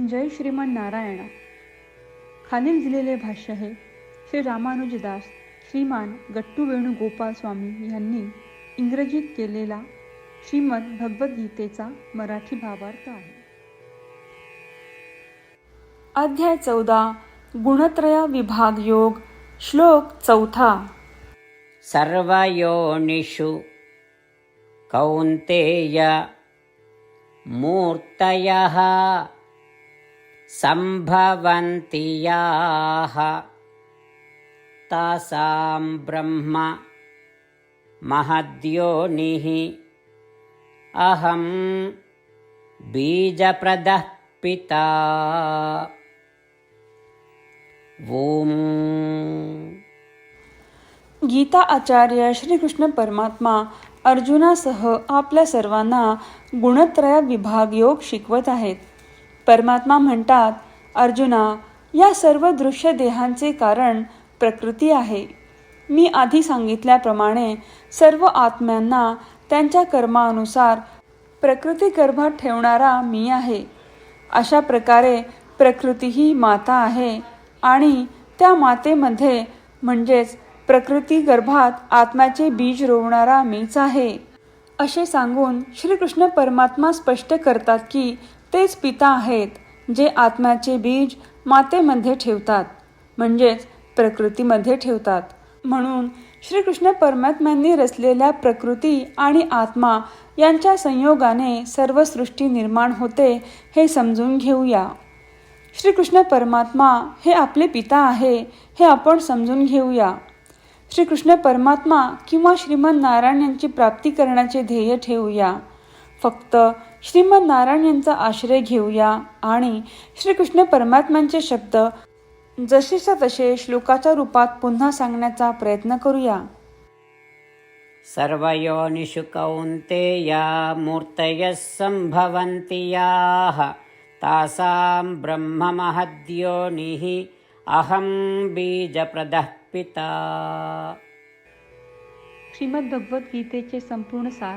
जय श्रीमन नारायणा. खालील दिलेले भाष्य हे श्री रामानुजदास श्रीमान गट्टू वेणुगोपाल स्वामी यांनी इंग्रजीत केलेला श्रीमद भगवद्गीतेचा मराठी भावार्थ आहे. अध्याय चौदा गुणत्रय विभाग योग श्लोक चौथा. सर्वयोनिषु कौन्तेय मूर्तयः सम्भवन्ति याः तासां ब्रह्म महद्योनिः। अहं बीजप्रदः पिता। ॐ। गीता आचार्य श्रीकृष्ण परमात्मा अर्जुनासह आपल्या सर्वांना गुणत्रय विभाग योग शिकवत आहेत. परमात्मा म्हणतात अर्जुना या सर्व दृश्य देहांचे कारण प्रकृती आहे. मी आधी सांगितल्याप्रमाणे सर्व आत्म्यांना त्यांच्या कर्मानुसार प्रकृती गर्भात ठेवणारा मी आहे. अशा प्रकारे प्रकृती ही माता आहे आणि त्या मातेमध्ये म्हणजेच प्रकृती गर्भात आत्म्याचे बीज रोवणारा मीच आहे. असे सांगून श्रीकृष्ण परमात्मा स्पष्ट करतात की तेच पिता आहेत जे आत्म्याचे बीज मातेमध्ये ठेवतात म्हणजेच प्रकृतीमध्ये ठेवतात. म्हणून श्रीकृष्ण परमात्म्यांनी रचलेल्या प्रकृती आणि आत्मा यांच्या संयोगाने सर्व सृष्टी निर्माण होते हे समजून घेऊया. श्रीकृष्ण परमात्मा हे आपले पिता आहे हे आपण समजून घेऊया. श्रीकृष्ण परमात्मा किंवा श्रीमन नारायण यांची प्राप्ती करण्याचे ध्येय ठेवूया. फक्त श्रीमन नारायण यांचा आश्रय घेऊया आणि श्रीकृष्ण परमात्म्यांचे शब्द जसेच्या तसे श्लोकाच्या रूपात पुन्हा सांगण्याचा प्रयत्न करूया. सर्वयोनिषु कौन्तेया मूर्तयः सम्भवन्ति याः। तासां ब्रह्ममहद्योनिः अहं बीजप्रदः पिता। श्रीमद भगवद्गीतेचे संपूर्ण सार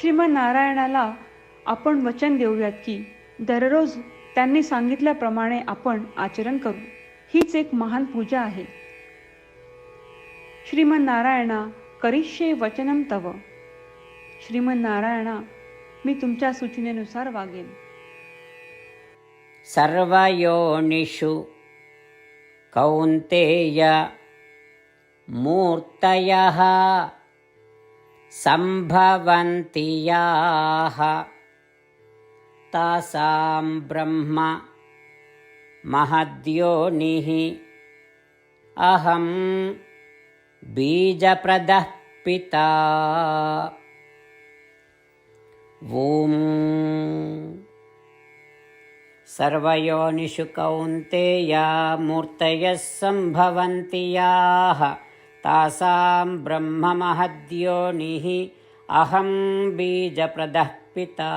श्रीमनारायणाला आपण वचन देऊयात की दररोज त्यांनी सांगितल्याप्रमाणे आपण आचरण करू. हीच एक महान पूजा आहे. श्रीमनारायणा करिष्ये वचनम तव. श्रीमनारायणा मी तुमच्या सूचनेनुसार वागेन. सर्वयोनिषु कौन्तेय मूर्तयः सम्भवन्ति याः। तासां ब्रह्म महद्योनिः। अहं बीजप्रदः पिता। ॐ मूर्तयः सम्भवन्ति याः तासां ब्रह्ममहद्योनिः अहं बीजप्रदः पिता।